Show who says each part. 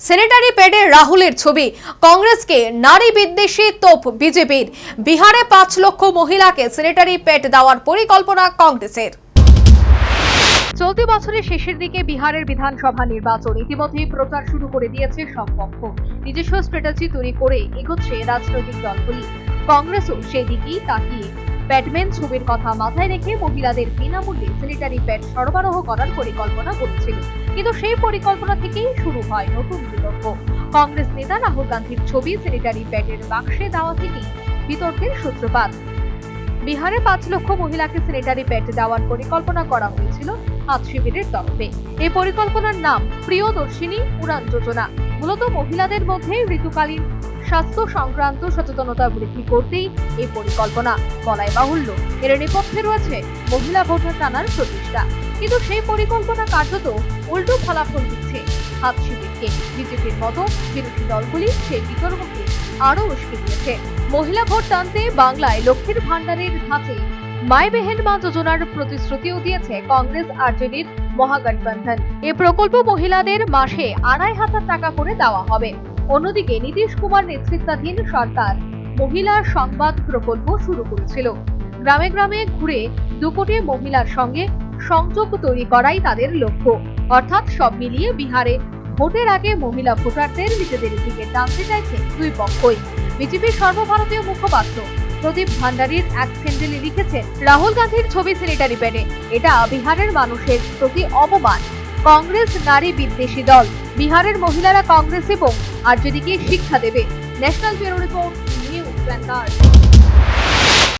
Speaker 1: Sanitary প্যাডে রাহুলের ছবি কংগ্রেসকে নারী বিদ্বেষী তোপ বিজেপির বিহারে পাঁচ লক্ষ মহিলাকে সেনেটারি প্যাড দেওয়ার পরিকল্পনা কংগ্রেসের চলতি বছরের শেষের দিকে বিহারের বিধানসভা নির্বাচন ইতিমধ্যেই প্রচার শুরু করে দিয়েছে সব পক্ষ। নিজস্ব স্ট্র্যাটেজি তৈরি করে এগোচ্ছে রাজনৈতিক দলগুলি। কংগ্রেসও সেদিকেই তাকিয়ে। ব্যাটম্যান ছবির কথা মাথায় রেখে মহিলাদের বিনামূল্যে স্যানিটারি প্যাড সরবরাহ করার পরিকল্পনা করেছিল। কিন্তু সেই পরিকল্পনা থেকেই শুরু হয় নতুন বিতর্ক। কংগ্রেস নেতা রাহুল গান্ধীর ছবি স্যানিটারি প্যাডের বাক্সে দেওয়া থেকেই বিতর্কের সূত্রপাত। বিহারে পাঁচ লক্ষ মহিলাকে স্যানিটারি প্যাড দেওয়ার পরিকল্পনা করা হয়েছিল হাত শিবিরের তরফে। এই পরিকল্পনার নাম প্রিয়দর্শিনী উড়ান যোজনা। মূলত মহিলাদের মধ্যে ঋতুকালীন স্বাস্থ্য সংক্রান্ত সচেতনতা বৃদ্ধি করতেই এই পরিকল্পনা বলাই বাহুল্য। এর নেপথ্যে রয়েছে মহিলা ভোটার টানার প্রচেষ্টা। কিন্তু সেই পরিকল্পনা কার্যত উল্টো ফলাফল দিচ্ছে হাত শিবিরকে। বিজেপির মতো বিরোধী দলগুলি সেই বিতর্ককে আরও উস্কে দিয়েছে। মহিলা ভোট টানতে বাংলায় লক্ষ্মীর ভান্ডারের ধাঁচে মাই বেহেন মা যোজনার প্রতিশ্রুতিও দিয়েছে কংগ্রেস, আরজেডির মহাগঠবন্ধন। এ প্রকল্প মহিলাদের মাসে আড়াই হাজার টাকা করে দেওয়া হবে। অন্যদিকে নীতিশ কুমার নেতৃত্বাধীন সরকার মহিলা সংবাদ প্রকল্প শুরু করেছিল। গ্রামে গ্রামে ঘুরে দু কোটি মহিলার সঙ্গে সংযোগ তৈরি করাই তাদের লক্ষ্য। অর্থাৎ সব মিলিয়ে বিহারে ভোটের আগে মহিলা ভোটারদের নিজেদের দিকে টানতে চাইছে দুই পক্ষই। বিজেপির সর্বভারতীয় মুখপাত্র প্রদীপ ভান্ডারীর এক স্যান্ডেলে লিখেছেন, রাহুল গান্ধীর ছবি স্যানিটারি প্যাডে। এটা বিহারের মানুষের প্রতি অপমান। কংগ্রেস নারী বিদ্বেষী দল। বিহারের মহিলারা কংগ্রেস এবং আরজেডিকে শিক্ষা দেবে। National bureau report news vanguard